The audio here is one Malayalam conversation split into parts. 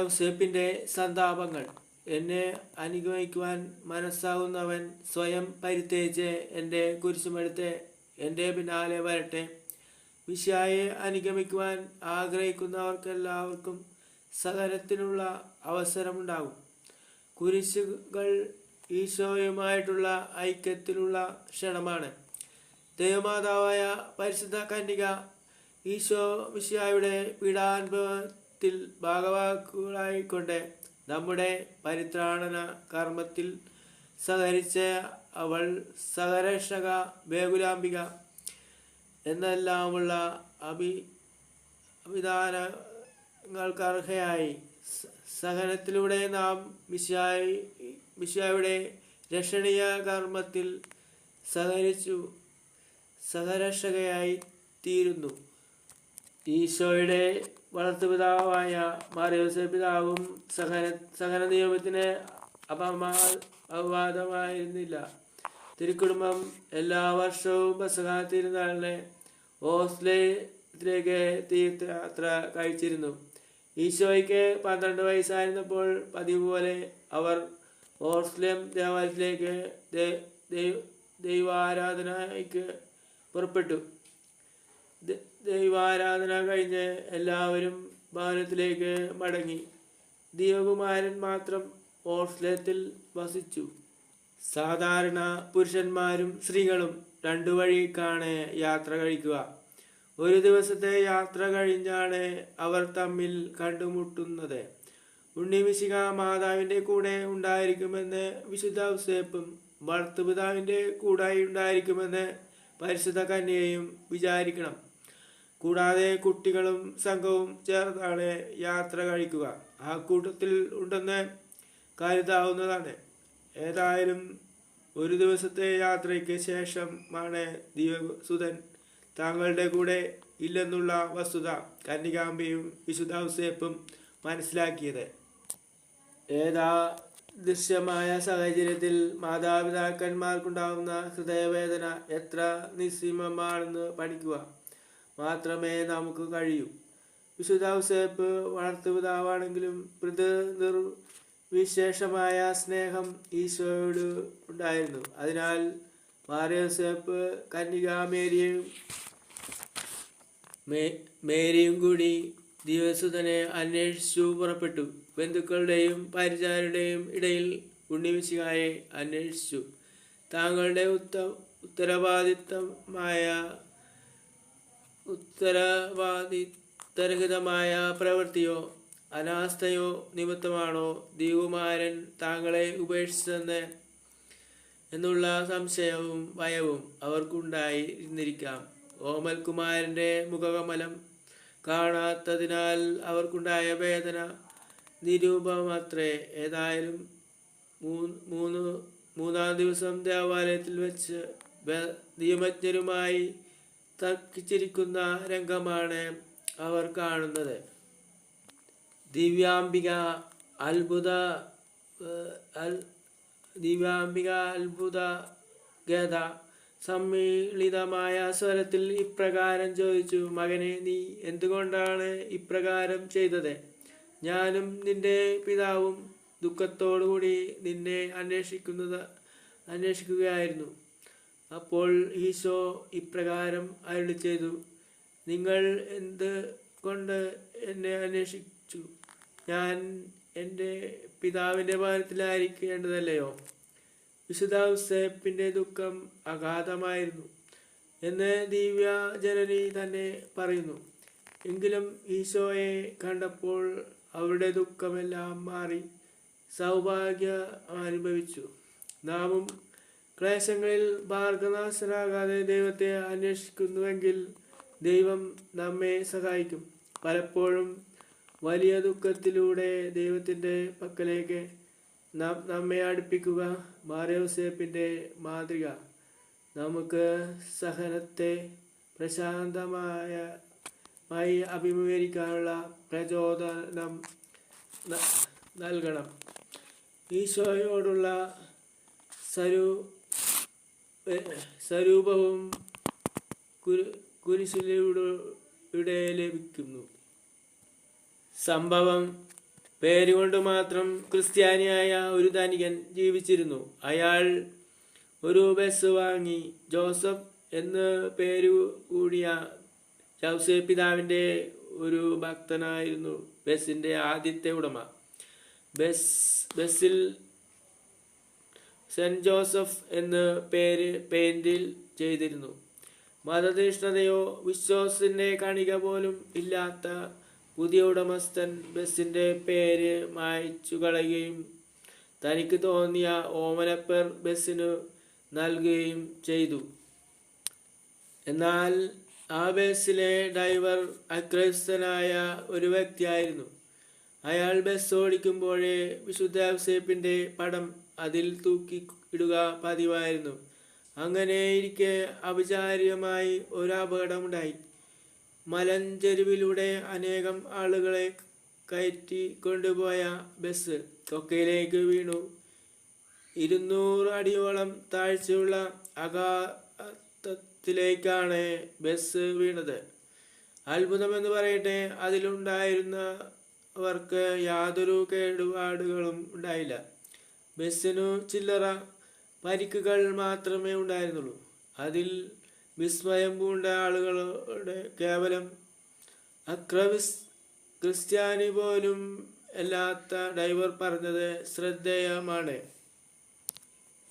യൗസേപ്പിന്റെ സന്താപങ്ങൾ. എന്നെ അനുഗമിക്കുവാൻ മനസ്സാകുന്നവൻ സ്വയം പരിത്തേച്ച് എന്റെ കുരിശുമെടുത്ത് എന്റെ പിന്നാലെ വരട്ടെ. വിശായെ അനുഗമിക്കുവാൻ ആഗ്രഹിക്കുന്നവർക്കെല്ലാവർക്കും സകലത്തിനുള്ള അവസരമുണ്ടാകും. കുരിശുകൾ ഈശോയുമായിട്ടുള്ള ഐക്യത്തിലുള്ള ക്ഷണമാണ്. ദൈവമാതാവായ പരിശുദ്ധ കന്യക ഈശോ വിശയായുടെ പീഡാനുഭവത്തിൽ ഭാഗവാക്കുകളായിക്കൊണ്ട് നമ്മുടെ പരിത്രാണന കർമ്മത്തിൽ സഹരിച്ച അവൾ സഹരക്ഷക വേകുലാംബിക എന്നെല്ലാമുള്ള അഭി അഭിധാനങ്ങൾക്കർഹയായി സഹനത്തിലൂടെ നാം വിശായി വിശായുടെ രക്ഷണീയ കർമ്മത്തിൽ സഹകരിച്ചു സഹരക്ഷകയായി തീരുന്നു. ഈശോയുടെ വളർത്തുപിതാവായ മാറിയോസ പിതാവും സഹന സഹന നിയമത്തിന് അപമാ അപവാദമായിരുന്നില്ല. തിരുക്കുടുംബം എല്ലാ വർഷവും ബസഹാ തിരുനാളിനെ ഓസ്ലേത്തിലേക്ക് തീർത്ഥയാത്ര കഴിച്ചിരുന്നു. ഈശോയ്ക്ക് പന്ത്രണ്ട് വയസ്സായിരുന്നപ്പോൾ പതിവ് പോലെ അവർ ഓസ്ലേം ദേവാലയത്തിലേക്ക് ദൈവാരാധനയ്ക്ക് പുറപ്പെട്ടു. ദൈവാരാധന കഴിഞ്ഞ് എല്ലാവരും ഭവനത്തിലേക്ക് മടങ്ങി. ദീപകുമാരൻ മാത്രം ഓസ്ലത്തിൽ വസിച്ചു. സാധാരണ പുരുഷന്മാരും സ്ത്രീകളും രണ്ടു വഴിക്കാണ് യാത്ര കഴിക്കുക. ഒരു ദിവസത്തെ യാത്ര കഴിഞ്ഞാണ് അവർ തമ്മിൽ കണ്ടുമുട്ടുന്നത്. ഉണ്ണിമിശിക മാതാവിന്റെ കൂടെ ഉണ്ടായിരിക്കുമെന്ന് വിശുദ്ധ ഔസേപ്പും ഭർത്തുപിതാവിന്റെ കൂടെ ഉണ്ടായിരിക്കുമെന്ന് പരിശുദ്ധ കന്യയും വിചാരിക്കണം. കൂടാതെ കുട്ടികളും സംഘവും ചേർന്നാണ് യാത്ര കഴിക്കുക. ആ കൂട്ടത്തിൽ ഉണ്ടെന്ന് കരുതാവുന്നതാണ്. ഏതായാലും ഒരു ദിവസത്തെ യാത്രയ്ക്ക് ശേഷമാണ് ദിവസുതൻ താങ്കളുടെ കൂടെ ഇല്ലെന്നുള്ള വസ്തുത കന്യകാംബയും വിശുദ്ധ മനസ്സിലാക്കിയത്. ഏതാ ദൃശ്യമായ സാഹചര്യത്തിൽ മാതാപിതാക്കന്മാർക്കുണ്ടാകുന്ന ഹൃദയവേദന എത്ര നിസ്സീമമാണെന്ന് പഠിക്കുക മാത്രമേ നമുക്ക് കഴിയൂ. വിശുദ്ധ ഔസേപ്പ് വളർത്തുപിതാവാണെങ്കിലും മൃദു നിർവിശേഷമായ സ്നേഹം ഈശോയോട് ഉണ്ടായിരുന്നു. അതിനാൽ മാറിയോസേപ്പ് കന്യകാമേരിയും മേരിയും കൂടി ദിവസുതനെ അന്വേഷിച്ചു പുറപ്പെട്ടു. ബന്ധുക്കളുടെയും പരിചാരുടെയും ഇടയിൽ ഉണ്ണിമിശികായെ അന്വേഷിച്ചു. താങ്കളുടെ ഉത്ത ഉത്തരവാദിത്തമായ ഉത്തരവാദിത്തരഹിതമായ പ്രവൃത്തിയോ അനാസ്ഥയോ നിമിത്തമാണോ ദീപുമാരൻ താങ്കളെ ഉപേക്ഷിച്ചെന്ന് എന്നുള്ള സംശയവും ഭയവും അവർക്കുണ്ടായിരുന്നിരിക്കാം ഓമൽകുമാരന്റെ മുഖകമലം കാണാത്തതിനാൽ അവർക്കുണ്ടായ വേദന നിരൂപമത്രേ. ഏതായാലും മൂന്ന് മൂന്ന് ദിവസം ദേവാലയത്തിൽ വെച്ച് നിയമജ്ഞരുമായി തർക്കിച്ചിരിക്കുന്ന രംഗമാണ് അവർ കാണുന്നത്. ദിവ്യാംബിക അത്ഭുത ദിവ്യാംബിക അത്ഭുത ഗത സമ്മിളിതമായ സ്വരത്തിൽ ഇപ്രകാരം ചോദിച്ചു മകനെ നീ എന്തുകൊണ്ടാണ് ഇപ്രകാരം ചെയ്തത്? ഞാനും നിന്റെ പിതാവും ദുഃഖത്തോടുകൂടി നിന്നെ അന്വേഷിക്കുന്നത് അന്വേഷിക്കുകയായിരുന്നു. അപ്പോൾ ഈശോ ഇപ്രകാരം അരുളി ചെയ്തു നിങ്ങൾ എന്ത് കൊണ്ട് എന്നെ അന്വേഷിച്ചു? ഞാൻ എന്റെ പിതാവിന്റെ ഭവനത്തിലായിരിക്കേണ്ടതല്ലയോ വിശുദ്ധ ദുഃഖം അഗാധമായിരുന്നു. എന്ന് ദിവ്യ ജനനി തന്നെ പറയുന്നു. എങ്കിലും ഈശോയെ കണ്ടപ്പോൾ അവരുടെ ദുഃഖമെല്ലാം മാറി സൗഭാഗ്യം അനുഭവിച്ചു. നാമും ക്ലേശങ്ങളിൽ മാർഗനാശനാകാതെ ദൈവത്തെ അന്വേഷിക്കുന്നുവെങ്കിൽ ദൈവം നമ്മെ സഹായിക്കും. പലപ്പോഴും വലിയ ദുഃഖത്തിലൂടെ ദൈവത്തിന്റെ പക്കലേക്ക് നമ്മെ അടുപ്പിക്കുക മാറിയോസേപ്പിന്റെ മാതൃക. നമുക്ക് സഹനത്തെ പ്രശാന്തമായ മായി അഭിമുഖീകരിക്കാനുള്ള പ്രചോദനം നൽകണം. ഈശോയോടുള്ള സരു സ്വരൂപവും കുരു- കുരിശിലൂടെ ലഭിക്കുന്നു. സംഭവം പേരുകൊണ്ട് മാത്രം ക്രിസ്ത്യാനിയായ ഒരു ധനികൻ ജീവിച്ചിരുന്നു. അയാൾ ഒരു ബസ് വാങ്ങി ജോസഫ് എന്ന് പേരു കൂടിയ ജൗസേ പിതാവിന്റെ ഒരു ഭക്തനായിരുന്നു ബസ്സിന്റെ ആദ്യത്തെ ഉടമ. ബസ് ബസ്സിൽ സെന്റ് ജോസഫ് എന്ന് പേര് പെയിന്റിൽ ചെയ്തിരുന്നു. മതതീഷ്ണതയോ വിശ്വാസത്തിന്റെ കണിക പോലും ഇല്ലാത്ത പുതിയ ഉടമസ്ഥൻ ബസ്സിന്റെ പേര് മായ്ച്ചു കളയുകയും തനിക്ക് തോന്നിയ ഓമനപ്പേർ ബസ്സിനു നൽകുകയും ചെയ്തു. എന്നാൽ ആ ബസ്സിലെ ഡ്രൈവർ അക്രൈസ്തനായ ഒരു വ്യക്തിയായിരുന്നു. അയാൾ ബസ് ഓടിക്കുമ്പോഴേ വിശുദ്ധ ഔസേപ്പിന്റെ പടം അതിൽ തൂക്കി ഇടുക പതിവായിരുന്നു. അങ്ങനെ ഇരിക്കെ അപചാരികമായി ഒരു അപകടമുണ്ടായി. മലഞ്ചെരുവിലൂടെ അനേകം ആളുകളെ കയറ്റി കൊണ്ടുപോയ ബസ് കൊക്കയിലേക്ക് വീണു. ഇരുന്നൂറ് അടിയോളം താഴ്ചയുള്ള അഗാധത്തിലേക്കാണ് ബസ് വീണത്. അത്ഭുതമെന്ന് പറയട്ടെ അതിലുണ്ടായിരുന്നവർക്ക് യാതൊരു കേടുപാടുകളും ഉണ്ടായില്ല. ബസ്സിനു ചില്ലറ പരിക്കുകൾ മാത്രമേ ഉണ്ടായിരുന്നുള്ളൂ. അതിൽ വിസ്മയം പൂണ്ട ആളുകളുടെ കേവലം അക്രവിസ് ക്രിസ്ത്യാനി പോലും അല്ലാത്ത ഡ്രൈവർ പറഞ്ഞത് ശ്രദ്ധേയമാണ്.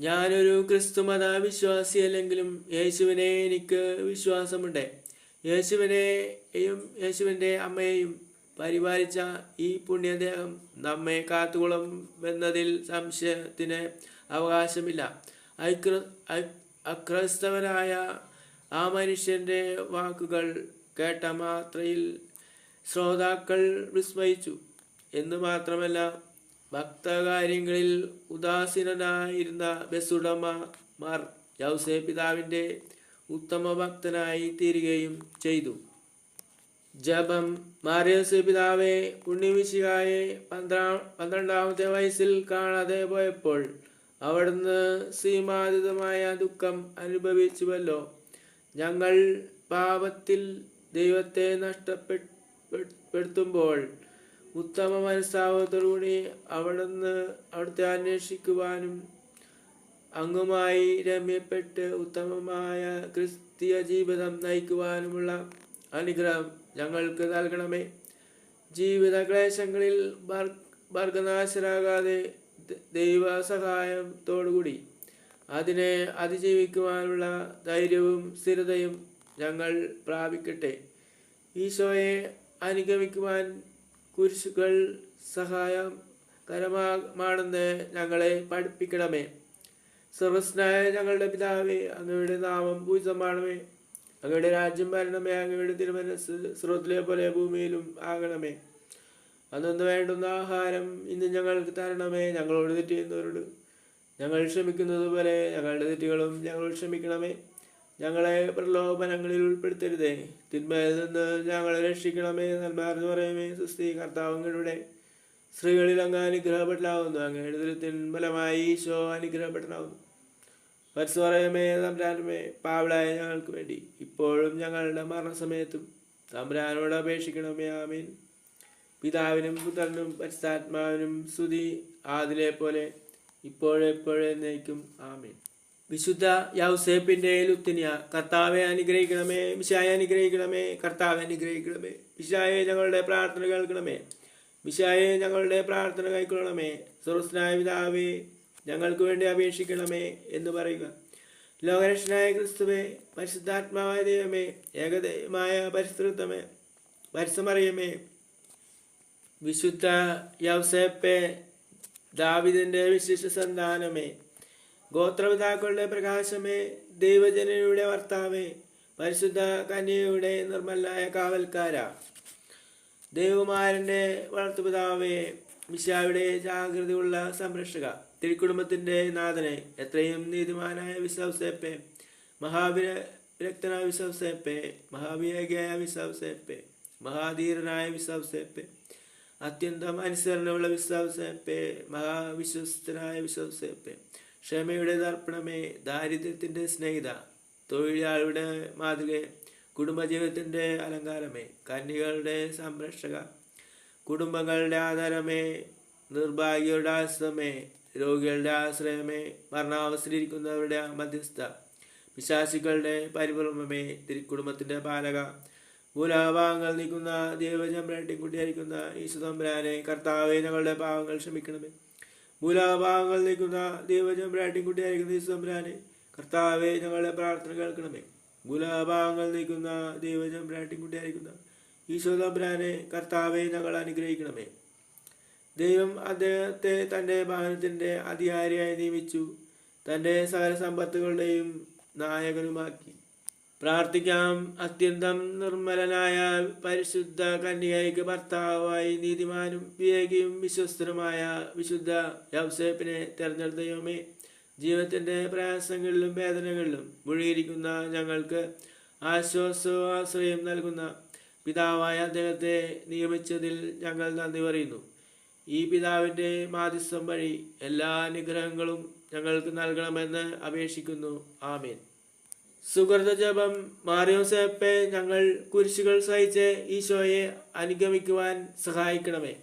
ഞാനൊരു ക്രിസ്തുമത വിശ്വാസിയല്ലെങ്കിലും യേശുവിനെ എനിക്ക് വിശ്വാസമുണ്ട്. യേശുവിനെയും യേശുവിന്റെ അമ്മയെയും പരിപാലിച്ച ഈ പുണ്യദേഹം നമ്മെ കാത്തുകൊള്ളുമെന്നതിൽ സംശയത്തിന് അവകാശമില്ല. അക്രൈസ്തവനായ ആ മനുഷ്യന്റെ വാക്കുകൾ കേട്ട മാത്രയിൽ ശ്രോതാക്കൾ വിസ്മയിച്ചു. എന്ന് മാത്രമല്ല ഭക്തകാര്യങ്ങളിൽ ഉദാസീനനായിരുന്ന ബസുടമമാർ ജൗസേ പിതാവിന്റെ ഉത്തമ ഭക്തനായി തീരുകയും ചെയ്തു. ജപം മാറിയസ് പിതാവെ ഉണ്ണിമിശികായെ പന്ത്രാ പന്ത്രണ്ടാമത്തെ വയസ്സിൽ കാണാതെ പോയപ്പോൾ അവിടുന്ന് സീമാതീതമായ ദുഃഖം അനുഭവിച്ചുവല്ലോ. ഞങ്ങൾ പാപത്തിൽ ദൈവത്തെ നഷ്ടപ്പെടുത്തുമ്പോൾ ഉത്തമ മനസ്സാവത്തോടുകൂടി അവിടുന്ന് അവിടുത്തെ അന്വേഷിക്കുവാനും അങ്ങുമായി രമ്യപ്പെട്ട് ഉത്തമമായ ക്രിസ്തീയ ജീവിതം നയിക്കുവാനുമുള്ള അനുഗ്രഹം ഞങ്ങൾക്ക് നൽകണമേ. ജീവിത ക്ലേശങ്ങളിൽ ഭർ- ഭർഗനാശരാകാതെ ദ- ദൈവ സഹായത്തോടുകൂടി അതിനെ അതിജീവിക്കുവാനുള്ള ധൈര്യവും സ്ഥിരതയും ഞങ്ങൾ പ്രാപിക്കട്ടെ. ഈശോയെ അനുഗമിക്കുവാൻ കുരിശുകൾ സഹായം കരമാണെന്ന് ഞങ്ങളെ പഠിപ്പിക്കണമേ. സർവസ്നായ ഞങ്ങളുടെ പിതാവേ അങ്ങയുടെ നാമം പൂജിതമാണമേ. അങ്ങയുടെ രാജ്യം ഭരണമേ അങ്ങയുടെ തിരുമനസ് സ്രോത്തിലെ പോലെ ഭൂമിയിലും ആകണമേ. അന്നു വേണ്ടുന്ന ആഹാരം ഇന്ന് ഞങ്ങൾക്ക് തരണമേ ഞങ്ങളോട് തെറ്റ് ചെയ്യുന്നവരോട് ഞങ്ങൾ ക്ഷമിക്കുന്നത് പോലെ ഞങ്ങളുടെ തെറ്റുകളും ഞങ്ങൾ ക്ഷമിക്കണമേ. ഞങ്ങളെ പ്രലോഭനങ്ങളിൽ ഉൾപ്പെടുത്തരുതേ. തിന്മയിൽ നിന്ന് ഞങ്ങളെ രക്ഷിക്കണമേ നന്മാർന്ന് പറയുമേ. സുസ്ഥി കർത്താവങ്ങളുടെ സ്ത്രീകളിൽ അങ്ങ് അനുഗ്രഹപ്പെട്ടാവുന്നു അങ്ങയുടെ ദുരിതത്തിൻ ഫലമായി ഈശോ അനുഗ്രഹപ്പെട്ടാവുന്നു പറയുമേ തമ്പ്രാനുമേ പാവളായ ഞങ്ങൾക്ക് വേണ്ടി. ഇപ്പോഴും ഞങ്ങളുടെ മരണസമയത്തും തമ്പ്രാനോട് അപേക്ഷിക്കണമേ. ആമീൻ. പിതാവിനും പുത്രനും പരിസ്ഥാത്മാവിനും സ്തുതി. ആദിലെ പോലെ ഇപ്പോഴെപ്പോഴേക്കും ആമീൻ. വിശുദ്ധ യൗസേപ്പിന്റെ ലുത്തിനിയ കർത്താവെ അനുഗ്രഹിക്കണമേ മിശായെ അനുഗ്രഹിക്കണമേ കർത്താവെ അനുഗ്രഹിക്കണമേ മിശായെ ഞങ്ങളുടെ പ്രാർത്ഥന കേൾക്കണമേ മിശായെ ഞങ്ങളുടെ പ്രാർത്ഥന കൈക്കൊള്ളണമേ സുഹൃത്തിനായ പിതാവേ ഞങ്ങൾക്ക് വേണ്ടി അപേക്ഷിക്കണമേ എന്ന് പറയുക. ലോകരക്ഷനായ ക്രിസ്തുവേ പരിശുദ്ധാത്മാവായ ദൈവമേ ഏകദൈവമായ പരിശുദ്ധമേ പരിസമറിയമേ വിശുദ്ധ യൗസേപ്പെ ദാവിദിന്റെ വിശിഷ്ട സന്താനമേ ഗോത്രപിതാക്കളുടെ പ്രകാശമേ ദൈവജനയുടെ വർത്താവേ പരിശുദ്ധ കന്യയുടെ നിർമ്മലായ കാവൽക്കാര. ദേവുമാരന്റെ വളർത്തുപിതാവേ മിശാവിടെ ജാഗ്രതയുള്ള സംരക്ഷക തിരുക്കുടുംബത്തിന്റെ നാഥനെ എത്രയും നീതിമാനായ വിശ്വസേപ്പേ മഹാവിര വിരക്തനായ വിശ്വസേപ്പേ മഹാവിവേകിയായ വിശ്വസേപ്പേ മഹാധീരനായ വിശ്വസേപ്പെ അത്യന്തം അനുസരണമുള്ള വിശ്വാസേപ്പെ മഹാവിശ്വസ്തനായ വിശ്വാസേപ്പെ ക്ഷമയുടെ ദർപ്പണമേ ദാരിദ്ര്യത്തിന്റെ സ്നേഹിത തൊഴിലാളിയുടെ മാതൃക കുടുംബജീവിതത്തിന്റെ അലങ്കാരമേ കന്യകളുടെ സംരക്ഷക കുടുംബങ്ങളുടെ ആധാരമേ നിർഭാഗ്യരുടെ ആശ്രമേ രോഗികളുടെ ആശ്രയമേ മരണാവസ്ഥയിലിരിക്കുന്നവരുടെ മധ്യസ്ഥ വിശ്വാസികളുടെ പരിഭ്രമമേ തിരുക്കുടുംബത്തിന്റെ പാലക മൂലാഭാഗങ്ങൾ നീക്കുന്ന ദൈവചമ്പ്രാട്ടി കുട്ടിയായിരിക്കുന്ന ഈശുതമ്പുരാനെ കർത്താവെ ഞങ്ങളുടെ പാവങ്ങൾ ക്ഷമിക്കണമേ. മൂലാഭാഗങ്ങൾ നീക്കുന്ന ദൈവചമ്പ്രാട്ടി കുട്ടിയായിരിക്കുന്ന ഈശുതമ്പുരാനെ കർത്താവെ ഞങ്ങളുടെ പ്രാർത്ഥന കേൾക്കണമേ. മൂലാഭാഗങ്ങൾ നീക്കുന്ന ദൈവചമ്പ്രാട്ടി കുട്ടിയായിരിക്കുന്ന ഈശോതമ്പുരാനെ കർത്താവെ ഞങ്ങൾ അനുഗ്രഹിക്കണമേ. ദൈവം അദ്ദേഹത്തെ തന്റെ ഭവനത്തിന്റെ അധികാരിയായി നിയമിച്ചു. തന്റെ സകല സമ്പത്തുകളുടെയും നായകനുമാക്കി. പ്രാർത്ഥിക്കാം. അത്യന്തം നിർമ്മലനായ പരിശുദ്ധ കന്യകയ്ക്ക് ഭർത്താവായി നീതിമാനും വിവേകിയും വിശ്വസ്തനുമായ വിശുദ്ധ യൗസേപ്പിനെ തെരഞ്ഞെടുത്ത യോമേ ജീവിതത്തിന്റെ പ്രയാസങ്ങളിലും വേദനകളിലും മുഴുകിയിരിക്കുന്ന ഞങ്ങൾക്ക് ആശ്വാസവും ആശ്രയം നൽകുന്ന പിതാവായ അദ്ദേഹത്തെ നിയമിച്ചതിൽ ഞങ്ങൾ നന്ദി പറയുന്നു. ഈ പിതാവിന്റെ മാധ്യസ്ഥം വഴി എല്ലാ അനുഗ്രഹങ്ങളും ഞങ്ങൾക്ക് നൽകണമെന്ന് അപേക്ഷിക്കുന്നു. ആമീൻ. സുഹൃത ജപം മാറിയോസേപ്പെ ഞങ്ങൾ കുരിശുകൾ സഹിച്ച് ഈശോയെ അനുഗമിക്കുവാൻ സഹായിക്കണമേ.